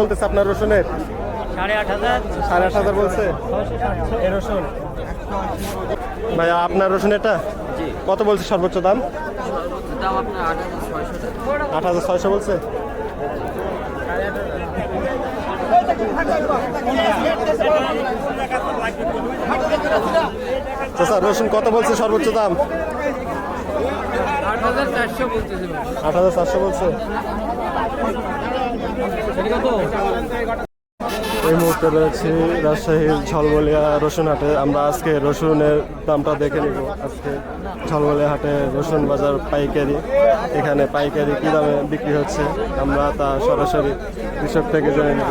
বলতেছে আপনার রসুনের? সাড়ে আট হাজার। সাড়ে আট হাজার বলছে? রসুন। ভাইয়া আপনার রসুন এটা? কত বলছে সর্বোচ্চ দাম? আট হাজার ছয়শো বলছে? স্যার রসুন কত বলছে সর্বোচ্চ দাম? আট হাজার চারশো বলছে। এই মুহূর্তে রয়েছে রাজশাহীর ঝলমলিয়া রসুন হাটে। আমরা আজকে রসুনের দামটা দেখে নিব। আজকে ঝলমলিয়া হাটে রসুন বাজার পাইকারি। এখানে পাইকারি কী দামে বিক্রি হচ্ছে? আমরা তা সরাসরি কৃষক থেকে জেনে নেব।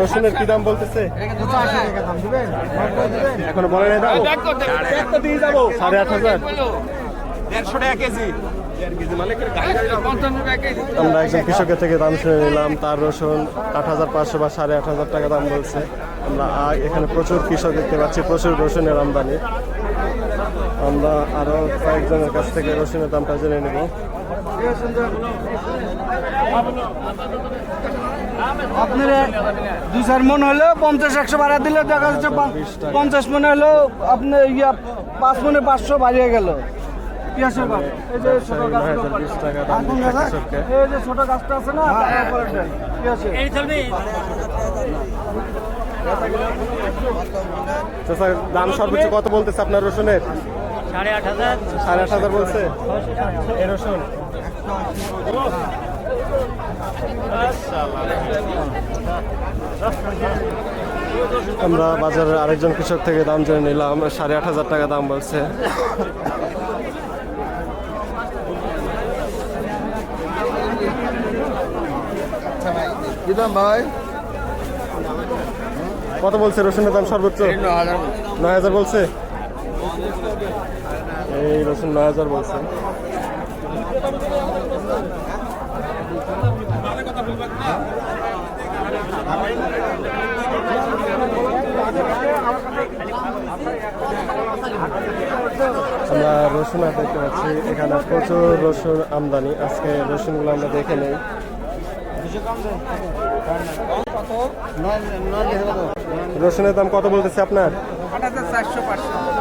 রসুনের কি দাম বলতেছে? এখনও বলে নাই দাম সাড়ে আট হাজার। আমরা একজন কৃষকের থেকে দাম শুনে নিলাম, তার রসুন আট হাজার পাঁচশো বা সাড়ে আট হাজার টাকা দাম বলছে। আমরা এখানে প্রচুর কৃষক দেখতে পাচ্ছি, প্রচুর রসুনের আমদানি। আমরা আরও কয়েকজনের কাছ থেকে রসুনের দামটা জেনে নেব। আপনার দুই চার মন হলো পঞ্চাশ, একশো ভাড়া দিলে দেখা যাচ্ছে পঞ্চাশ মনে হলো আপনি ইয়া পাঁচ মনে পাঁচশো বাড়িয়ে গেল। এই যে ছোট গাছটা টাকা দাম এই যে ছোট গাছটা আছে না সর্বোচ্চ কত বলতেছে আপনার রসুনের? সাড়ে আট হাজার। সাড়ে আট হাজার বলছে? রসুন। আমরা বাজারের আরেকজন কৃষক থেকে দাম জেনে নিলাম সাড়ে আট হাজার টাকা দাম বলছে। দিতাম ভাই? কত বলছে রসুনের দাম সর্বোচ্চ? নয় হাজার বলছে। এই রসুন নয় হাজার বলছে। আমরা রসুন দেখতে পাচ্ছি এখানে প্রচুর রসুন আমদানি। আজকে রসুনগুলো আমরা দেখে নেই। রসুনের দাম কত বলতেছে আপনার?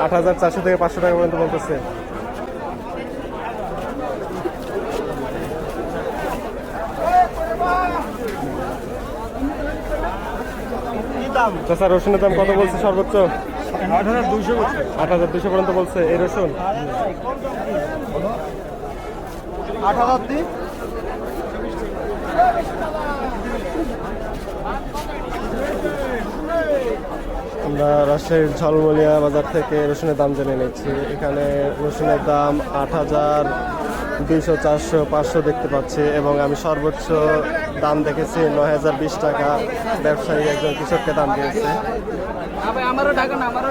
আট হাজার চারশো থেকে পাঁচশো টাকা পর্যন্ত বলতেছে। চাষা রসুনের দাম কত বলছে সর্বোচ্চ? আট হাজার দুশো পর্যন্ত বলছে। এই রসুন? আট হাজার আমরা রাজশাহীর ঝলমলিয়া বাজার থেকে রসুনের দাম জেনে নিচ্ছি। এখানে রসুনের দাম আট হাজার দুইশো চারশো পাঁচশো দেখতে পাচ্ছি এবং আমি সর্বোচ্চ দাম দেখেছি নয় হাজার বিশ টাকা। ব্যবসায়ী একজন কৃষককে দাম দিয়েছে। আমারও না, আমারও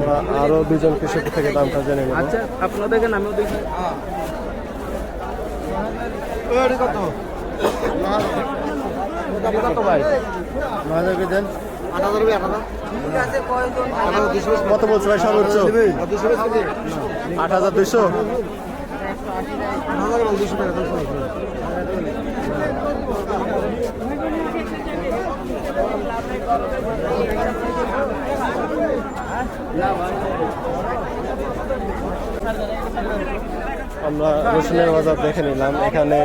আমরা আরও দুজন কৃষক থেকে দামটা জেনে নেব। আচ্ছা আপনাদেরকে নামেও দেখি। কত? কত ভাই? নয় দেন। কত বলছে ভাই সর্বোচ্চ? আট হাজার দুইশো আমরা রসুনের বাজার দেখে নিলাম। এখানে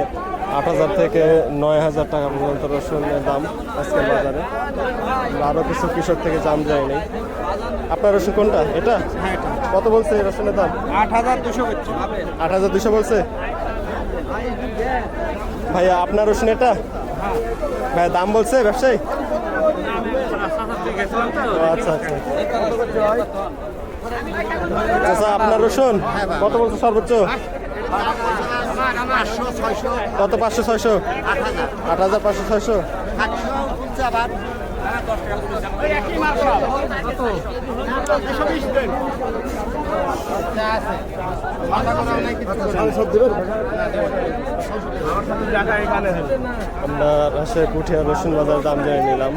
আট হাজার থেকে নয় হাজার টাকা পর্যন্ত রসুনের দাম আজকের বাজারে। আরও কিছু কৃষক থেকে দাম যায়নি আপনার রসুন কোনটা? এটা? কত বলছে রসুনের দাম? আট হাজার দুশো আট হাজার দুশো বলছে? ভাইয়া আপনার রসুন এটা? ভাইয়া দাম বলছে ব্যবসায়ী? আচ্ছা আচ্ছা। আচ্ছা আপনার রসুন? কত বলছে সর্বোচ্চ? কত পাঁচশো ছয়শো? আট হাজার পাঁচশো ছয়শো। আমরা রাজশাহী কুঠিয়া রসুন বাজার দাম জেনে নিলাম।